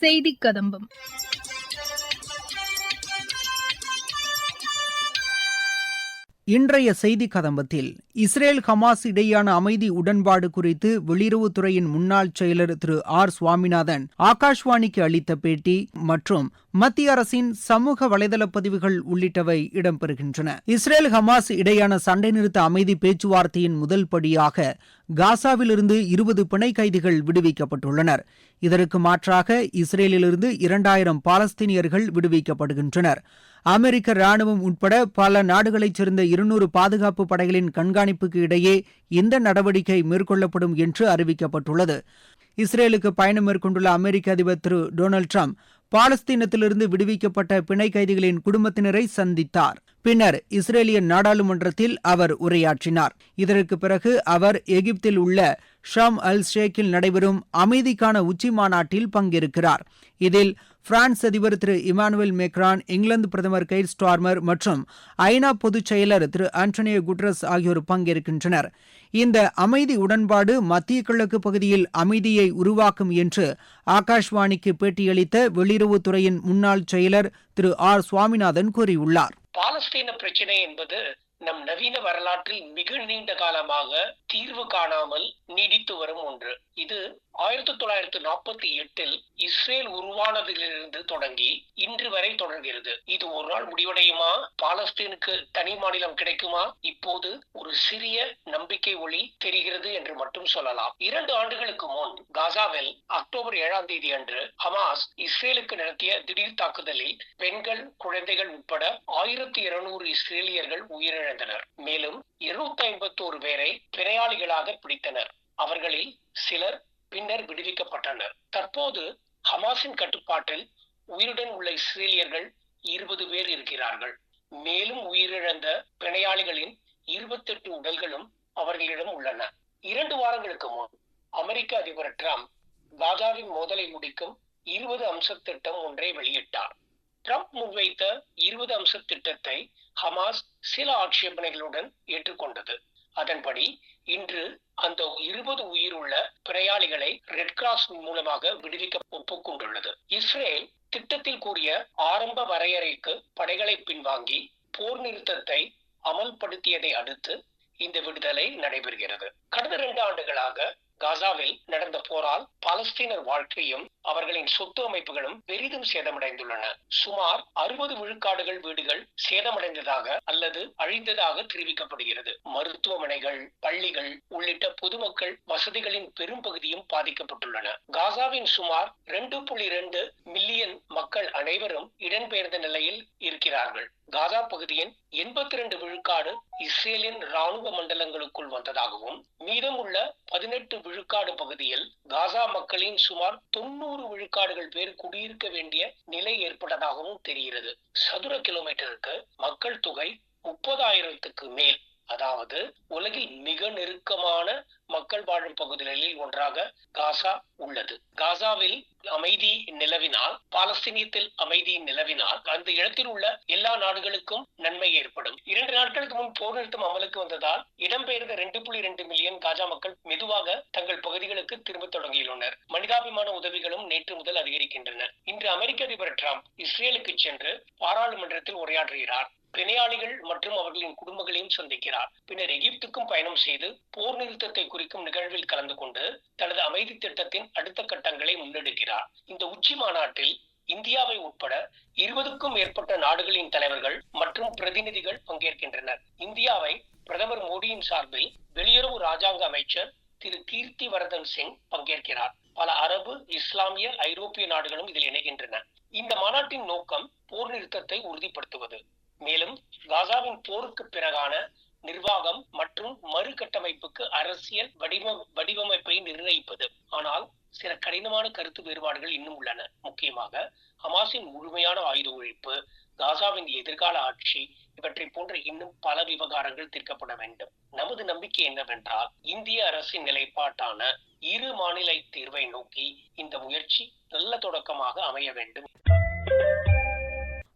செய்தி கதம்பம். இன்றைய செய்தி கதம்பத்தில் இஸ்ரேல் ஹமாஸ் இடையேயான அமைதி உடன்பாடு குறித்து வெளியுறவுத்துறையின் முன்னாள் செயலர் திரு ஆர் சுவாமிநாதன் ஆகாஷ்வாணிக்கு அளித்த பேட்டி மற்றும் மத்திய அரசின் சமூக வலைதள பதிவுகள் உள்ளிட்டவை இடம்பெறுகின்றன. இஸ்ரேல் ஹமாஸ் இடையான சண்டை நிறுத்த அமைதி பேச்சுவார்த்தையின் முதல் படியாக காசாவிலிருந்து இருபது பிணை கைதிகள் விடுவிக்கப்பட்டுள்ளனர். இதற்கு மாற்றாக இஸ்ரேலிலிருந்து இரண்டாயிரம் பாலஸ்தீனியர்கள் விடுவிக்கப்படுகின்றனர். அமெரிக்க ராணுவம் உட்பட பல நாடுகளைச் சேர்ந்த இருநூறு பாதுகாப்பு படைகளின் கண்காணிப்புக்கு இடையே இந்த நடவடிக்கை மேற்கொள்ளப்படும் என்று அறிவிக்கப்பட்டுள்ளது. இஸ்ரேலுக்கு பயணம் மேற்கொண்டுள்ள அமெரிக்க அதிபர் திரு டொனால்டு டிரம்ப் பாலஸ்தீனத்திலிருந்து விடுவிக்கப்பட்ட பிணை கைதிகளின் குடும்பத்தினரை சந்தித்தார். பின்னர் இஸ்ரேலிய நாடாளுமன்றத்தில் அவர் உரையாற்றினார். இதற்கு பிறகு அவர் எகிப்தில் உள்ள ஷாம் அல் ஷேக்கில் நடைபெறும் அமைதிக்கான உச்சி மாநாட்டில் பங்கேற்கிறார். இதில் பிரான்ஸ் அதிபர் திரு இமானுவேல் மேக்ரான் இங்கிலாந்து பிரதமர் கைர் ஸ்டார்மர் மற்றும் ஐநா பொதுச் செயலர் திரு ஆண்டனியோ குட்ரஸ் ஆகியோர் பங்கேற்கின்றனர். இந்த அமைதி உடன்பாடு மத்திய கிழக்கு பகுதியில் அமைதியை உருவாக்கும் என்று ஆகாஷ்வாணிக்கு பேட்டியளித்த வெளியுறவுத்துறையின் முன்னாள் செயலர் திரு ஆர். சுவாமிநாதன் கூறியுள்ளார். பாலஸ்தீன பிரச்சனை என்பது நம் நவீன வரலாற்றில் மிக நீண்ட காலமாக தீர்வு காணாமல் நீடித்து வரும் ஒன்று. இது ஆயிரத்தி தொள்ளாயிரத்தி நாற்பத்தி எட்டில் இஸ்ரேல் உருவானதிலிருந்து தொடங்கி இன்று வரை தொடர்கிறது. இது ஒரு நாள் முடிவடையுமா? பாலஸ்தீனுக்கு தனி மாநிலம் கிடைக்குமா? இப்போது ஒரு சிறிய நம்பிக்கை ஒளி தெரிகிறது என்று மட்டும் சொல்லலாம். இரண்டு ஆண்டுகளுக்கு முன் காசாவில் அக்டோபர் ஏழாம் தேதி அன்று ஹமாஸ் இஸ்ரேலுக்கு நடத்திய திடீர் தாக்குதலில் பெண்கள் குழந்தைகள் உட்பட ஆயிரத்தி இருநூறு இஸ்ரேலியர்கள் உயிரிழந்தனர். மேலும் இருநூத்தி ஐம்பத்தோரு பேரை பிணையாளிகளாக பிடித்தனர். அவர்களில் சிலர் பின்னர் விடுவிக்கப்பட்டனர். தற்போது ஹமாஸின் கட்டுப்பாட்டில் உயிருடன் உள்ள இஸ்ரேலியர்கள் இருபது பேர் இருக்கிறார்கள். மேலும் உயிரிழந்த பிணையாளிகளின் இருபத்தெட்டு உடல்களும் அவர்களிடம் உள்ளன. இரண்டு வாரங்களுக்கு முன் அமெரிக்க அதிபர் டிரம்ப் காசாவின் மோதலை முடிக்கும் இருபது அம்ச திட்டம் ஒன்றை வெளியிட்டார். ட்ரம்ப் முன்வைத்த இருபது அம்ச திட்டத்தை ஹமாஸ் சில ஆட்சேபனைகளுடன் ஏற்றுக்கொண்டது. அதன்படி இன்று அந்த இருபது உயிருள்ள பிணையாளிகளை ரெட் கிராஸ் மூலமாக விடுவிக்க ஒப்புக்கொண்டுள்ளது. இஸ்ரேல் திட்டத்தில் கூறிய ஆரம்ப வரையறைக்கு படைகளை பின்வாங்கி போர் நிறுத்தத்தை அமல்படுத்தியதை அடுத்து இந்த விடுதலை நடைபெறுகிறது. கடந்த இரண்டு ஆண்டுகளாக காசாவில் நடந்த போரால் பாலஸ்தீனர் வாழ்க்கையும் அவர்களின் சொத்து அமைப்புகளும் பெரிதும் சேதமடைந்துள்ளன. சுமார் அறுபது விழுக்காடுகள் வீடுகள் சேதமடைந்ததாக அல்லது அழிந்ததாக தெரிவிக்கப்படுகிறது. மருத்துவமனைகள் பள்ளிகள் உள்ளிட்ட பொதுமக்கள் வசதிகளின் பெரும் பகுதியும் பாதிக்கப்பட்டுள்ளன. காசாவின் சுமார் இரண்டு புள்ளி இரண்டு மில்லியன் மக்கள் அனைவரும் இடம்பெயர்ந்த நிலையில் இருக்கிறார்கள். காசா பகுதியின் எண்பத்தி இரண்டு விழுக்காடு இஸ்ரேலின் ராணுவ மண்டலங்களுக்குள் வந்ததாகவும் மீதமுள்ள பதினெட்டு விழுக்காடு பகுதியில் காசா மக்களின் சுமார் தொண்ணூறு விழுக்காடுகள் பேர் குடியிருக்க வேண்டிய நிலை ஏற்பட்டதாகவும் தெரிகிறது. சதுர கிலோமீட்டருக்கு மக்கள் தொகை முப்பதாயிரத்துக்கு மேல். அதாவது உலகில் மிக நெருக்கமான மக்கள் வாழும் பகுதிகளில் ஒன்றாக காசா உள்ளது. காசாவில் அமைதி நிலவினால் பாலஸ்தீனியத்தில் அமைதி நிலவினால் அந்த இடத்தில் உள்ள எல்லா நாடுகளுக்கும் நன்மை ஏற்படும். இரண்டு நாட்களுக்கு முன் போர் நிறுத்தம் அமலுக்கு வந்ததால் இடம்பெயர்ந்த இரண்டு புள்ளி இரண்டு மில்லியன் காஜா மக்கள் மெதுவாக தங்கள் பகுதிகளுக்கு திரும்ப தொடங்கியுள்ளனர். மனிதாபிமான உதவிகளும் நேற்று முதல் அதிகரிக்கின்றன. இன்று அமெரிக்க அதிபர் டிரம்ப் இஸ்ரேலுக்கு சென்று பாராளுமன்றத்தில் உரையாற்றுகிறார். பிணையாளிகள் மற்றும் அவர்களின் குடும்பங்களையும் சந்திக்கிறார். பின்னர் எகிப்துக்கும் பயணம் செய்து போர் நிறுத்தத்தை குறிக்கும் நிகழ்வில் கலந்து கொண்டு தனது அமைதி திட்டத்தின் அடுத்த கட்டங்களை முன்னெடுக்கிறார். இந்த உச்சி மாநாட்டில் இந்தியாவை உட்பட இருபதுக்கும் மேற்பட்ட நாடுகளின் தலைவர்கள் மற்றும் பிரதிநிதிகள் பங்கேற்கின்றனர். இந்தியாவை பிரதமர் மோடியின் சார்பில் வெளியுறவு ராஜாங்க அமைச்சர் திரு கீர்த்தி வரதன் சிங் பங்கேற்கிறார். பல அரபு இஸ்லாமிய ஐரோப்பிய நாடுகளும் இதில் இணைகின்றன. இந்த மாநாட்டின் நோக்கம் போர் நிறுத்தத்தை உறுதிப்படுத்துவது. மேலும் காசாவின் போருக்கு பிறகான நிர்வாகம் மற்றும் மறுகட்டமைப்புக்கு அரசியல் வடிவ வடிவமைப்பை நிர்ணயிப்பது. ஆனால் சில கடினமான கருத்து வேறுபாடுகள் இன்னும் உள்ளன. முக்கியமாக ஹமாஸின் முழுமையான ஆயுத ஒழிப்பு காசாவின் எதிர்கால ஆட்சி இவற்றை போன்ற இன்னும் பல விவகாரங்கள் தீர்க்கப்பட வேண்டும். நமது நம்பிக்கை என்னவென்றால் இந்திய அரசின் நிலைப்பாட்டான இரு மாநில தீர்வை நோக்கி இந்த முயற்சி நல்ல தொடக்கமாக அமைய வேண்டும்.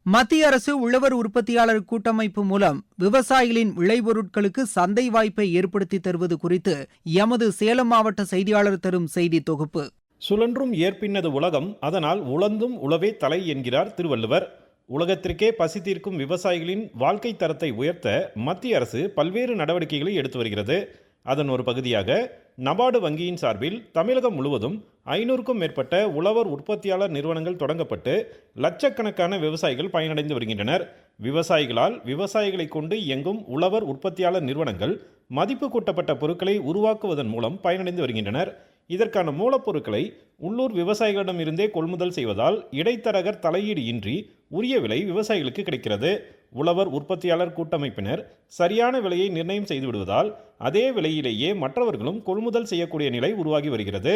மத்திய அரசு உழவர் உற்பத்தியாளர் கூட்டமைப்பு மூலம் விவசாயிகளின் விளைபொருட்களுக்கு சந்தை வாய்ப்பை ஏற்படுத்தி தருவது குறித்து எமது சேலம் மாவட்ட செய்தியாளர் தரும் செய்தி தொகுப்பு. சுழன்றும் ஏற்பின்னது உலகம் அதனால் உழந்தும் உழவே தலை என்கிறார் திருவள்ளுவர். உலகத்திற்கே பசி தீர்க்கும் விவசாயிகளின் வாழ்க்கை தரத்தை உயர்த்த மத்திய அரசு பல்வேறு நடவடிக்கைகளை எடுத்து வருகிறது. அதன் ஒரு பகுதியாக நபார்டு வங்கியின் சார்பில் தமிழகம் முழுவதும் ஐநூறுக்கும் மேற்பட்ட உழவர் உற்பத்தியாளர் நிறுவனங்கள் தொடங்கப்பட்டு லட்சக்கணக்கான விவசாயிகள் பயனடைந்து வருகின்றனர். விவசாயிகளால் விவசாயிகளை கொண்டு இயங்கும் உழவர் உற்பத்தியாளர் நிறுவனங்கள் மதிப்பு கூட்டப்பட்ட பொருட்களை உருவாக்குவதன் மூலம் பயனடைந்து வருகின்றனர். இதற்கான மூலப்பொருட்களை உள்ளூர் விவசாயிகளிடம் இருந்தே கொள்முதல் செய்வதால் இடைத்தரகர் தலையீடு இன்றி உரிய விலை விவசாயிகளுக்கு கிடைக்கிறது. உழவர் உற்பத்தியாளர் கூட்டமைப்பினர் சரியான விலையை நிர்ணயம் செய்துவிடுவதால் அதே விலையிலேயே மற்றவர்களும் கொள்முதல் செய்யக்கூடிய நிலை உருவாகி வருகிறது.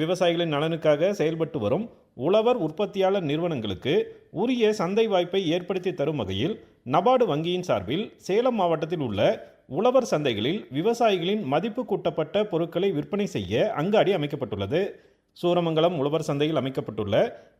விவசாயிகளின் நலனுக்காக செயல்பட்டு வரும் உழவர் உற்பத்தியாளர் நிறுவனங்களுக்கு உரிய சந்தை வாய்ப்பை ஏற்படுத்தி தரும் வகையில் நபார்டு வங்கியின் சார்பில் சேலம் மாவட்டத்தில் உள்ள உழவர் சந்தைகளில் விவசாயிகளின் மதிப்பு கூட்டப்பட்ட பொருட்களை விற்பனை செய்ய அங்காடி அமைக்கப்பட்டுள்ளது. சூரமங்கலம் உழவர் சந்தையில் அமைக்கப்பட்டுள்ள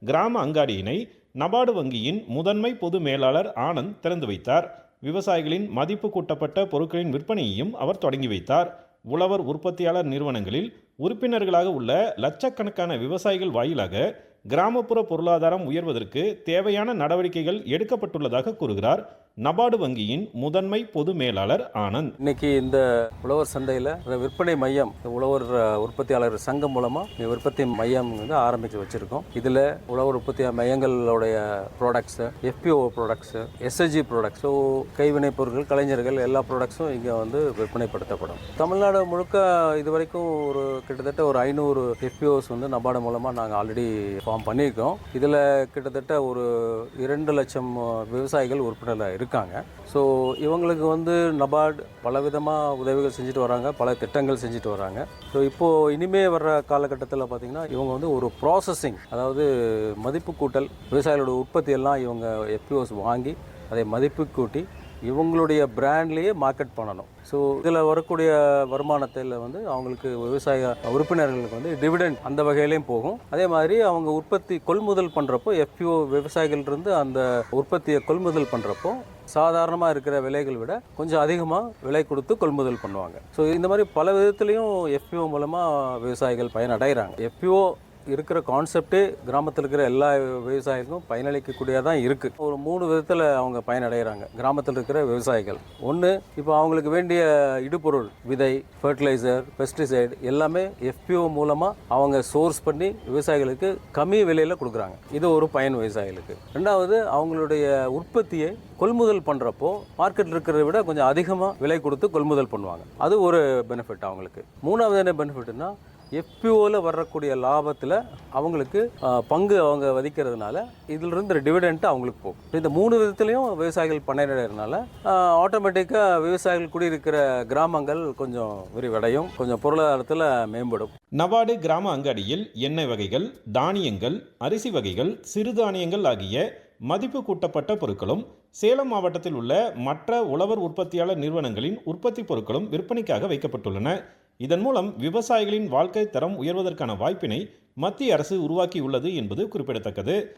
கிராம அங்காடியினை நபார்டு வங்கியின் முதன்மை பொது மேலாளர் ஆனந்த் திறந்து வைத்தார். விவசாயிகளின் மதிப்பு கூட்டப்பட்ட பொருட்களின் விற்பனையையும் அவர் தொடங்கி வைத்தார். உழவர் உற்பத்தியாளர் நிறுவனங்களில் உறுப்பினர்களாக உள்ள லட்சக்கணக்கான விவசாயிகள் வாயிலாக கிராமப்புற பொருளாதாரம் உயர்வதற்கு தேவையான நடவடிக்கைகள் எடுக்கப்பட்டுள்ளதாக கூறுகிறார். நபார்டு வங்கியின் முதன்மை பொது மேலாளர் ஆனந்த். இன்னைக்கு இந்த உழவர் சந்தையில் விற்பனை மையம் உழவர் உற்பத்தியாளர் சங்கம் மூலமாக உற்பத்தி விற்பனை மையம் வந்து ஆரம்பித்து வச்சுருக்கோம். இதில் உழவர் உற்பத்தி மையங்களுடைய products FPO products SHG products so கைவினை பொருட்கள் கலைஞர்கள் எல்லா ப்ராடக்ட்ஸும் இங்கே வந்து விற்பனைப்படுத்தப்படும். தமிழ்நாடு முழுக்க இது வரைக்கும் ஒரு கிட்டத்தட்ட ஒரு ஐநூறு எஃபிஓஸ் வந்து நபார்டு மூலமாக நாங்கள் ஆல்ரெடி ஃபார்ம் பண்ணியிருக்கோம். இதில் கிட்டத்தட்ட ஒரு இரண்டு லட்சம் விவசாயிகள் உறுப்பினராக இருக்காங்க. ஸோ இவங்களுக்கு வந்து நபார்டு பல விதமாக உதவிகள் செஞ்சுட்டு வராங்க. பல திட்டங்கள் செஞ்சுட்டு வராங்க. ஸோ இப்போது இனிமே வர்ற காலகட்டத்தில் பார்த்திங்கன்னா இவங்க வந்து ஒரு ப்ராசஸிங் அதாவது மதிப்பு கூட்டல் விவசாயிகளோட உற்பத்தி எல்லாம் இவங்க எஃபிஓஸ் வாங்கி அதை மதிப்பு கூட்டி இவங்களுடைய பிராண்ட்லேயே மார்க்கெட் பண்ணணும். ஸோ இதில் வரக்கூடிய வருமானத்தில் வந்து அவங்களுக்கு விவசாய உறுப்பினர்களுக்கு வந்து டிவிடெண்ட் அந்த வகையிலையும் போகும். அதே மாதிரி அவங்க உற்பத்தி கொள்முதல் பண்ணுறப்போ எஃப்யூ விவசாயிகள்ருந்து அந்த உற்பத்தியை கொள்முதல் பண்ணுறப்போ சாதாரணமாக இருக்கிற விலைகள் விட கொஞ்சம் அதிகமாக விலை கொடுத்து கொள்முதல் பண்ணுவாங்க. ஸோ இந்த மாதிரி பல விதத்துலேயும் எஃப்யூ மூலமாக விவசாயிகள் பயனடைகிறாங்க. எஃப்யூ இருக்கிற கான்செப்டே கிராமத்தில் இருக்கிற எல்லா விவசாயிகளுக்கும் பயனளிக்கக்கூடியதான் இருக்குது ஒரு மூணு விதத்தில் அவங்க பயனடைகிறாங்க கிராமத்தில் இருக்கிற விவசாயிகள். ஒன்று இப்போ அவங்களுக்கு வேண்டிய இடுபொருள் விதை ஃபர்டிலைசர் பெஸ்டிசைடு எல்லாமே எஃபிஓ மூலமாக அவங்க சோர்ஸ் பண்ணி விவசாயிகளுக்கு கம்மி விலையில் கொடுக்குறாங்க. இது ஒரு பயன் விவசாயிகளுக்கு. ரெண்டாவது அவங்களுடைய உற்பத்தியை கொள்முதல் பண்ணுறப்போ மார்க்கெட்டில் இருக்கிறத விட கொஞ்சம் அதிகமாக விலை கொடுத்து கொள்முதல் பண்ணுவாங்க. அது ஒரு பெனிஃபிட் அவங்களுக்கு. மூணாவது என்ன பெனிஃபிட்னா எஃபிஓவில் வரக்கூடிய லாபத்தில் அவங்களுக்கு பங்கு அவங்க வதிக்கிறதுனால இதிலிருந்து டிவிடெண்ட்டு அவங்களுக்கு போகும். இந்த மூணு விதத்துலையும் விவசாயிகள் பண்ணிடுறதுனால ஆட்டோமேட்டிக்காக விவசாயிகள் குடியிருக்கிற கிராமங்கள் கொஞ்சம் விரிவடையும் கொஞ்சம் பொருளாதாரத்தில் மேம்படும். நபார்டு கிராம அங்காடியில் எண்ணெய் வகைகள் தானியங்கள் அரிசி வகைகள் சிறுதானியங்கள் ஆகிய மதிப்பு கூட்டப்பட்ட பொருட்களும் சேலம் மாவட்டத்தில் உள்ள மற்ற உழவர் உற்பத்தியாளர் நிறுவனங்களின் உற்பத்தி பொருட்களும் விற்பனைக்காக வைக்கப்பட்டுள்ளன. இதன் மூலம் விவசாயிகளின் வாழ்க்கை தரம் உயர்வதற்கான வாய்ப்பினை மத்திய அரசு உருவாக்கியுள்ளது என்பது குறிப்பிடத்தக்கது.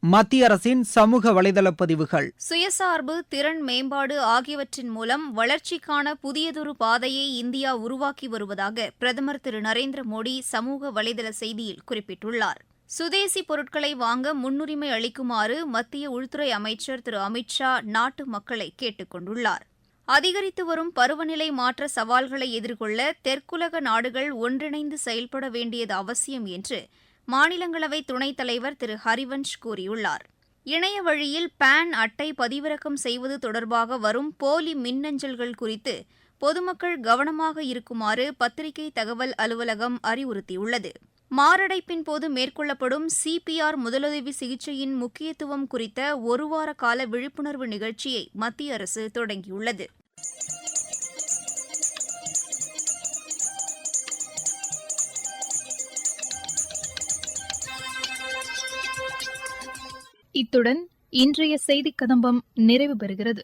மத்திய அரசின் சமூக வலைதள பதிவுகள். சுயசார்பு திறன் மேம்பாடு ஆகியவற்றின் மூலம் வளர்ச்சிக்கான புதியதொரு பாதையை இந்தியா உருவாக்கி வருவதாக பிரதமர் திரு நரேந்திர மோடி சமூக வலைதள செய்தியில் குறிப்பிட்டுள்ளார். சுதேசி பொருட்களை வாங்க முன்னுரிமை அளிக்குமாறு மத்திய உள்துறை அமைச்சர் திரு அமித்ஷா நாட்டு மக்களை கேட்டுக் கொண்டுள்ளார் அதிகரித்து வரும் பருவநிலை மாற்ற சவால்களை எதிர்கொள்ள தெற்குலக நாடுகள் ஒன்றிணைந்து செயல்பட வேண்டியது அவசியம் என்று மாநிலங்களவை துணைத் தலைவர் திரு. ஹரிவன்ஷ் கூறியுள்ளார். இணைய வழியில் பான் அட்டை பதிவிறக்கம் செய்வது தொடர்பாக வரும் போலி மின்னஞ்சல்கள் குறித்து பொதுமக்கள் கவனமாக இருக்குமாறு பத்திரிகை தகவல் அலுவலகம் அறிவுறுத்தியுள்ளது. மாரடைப்பின் போது மேற்கொள்ளப்படும் சிபிஆர் முதலுதவி சிகிச்சையின் முக்கியத்துவம் குறித்த ஒருவார கால விழிப்புணர்வு நிகழ்ச்சியை மத்திய அரசு தொடங்கியுள்ளது. இத்துடன் இன்றைய செய்திக் கதம்பம் நிறைவு பெறுகிறது.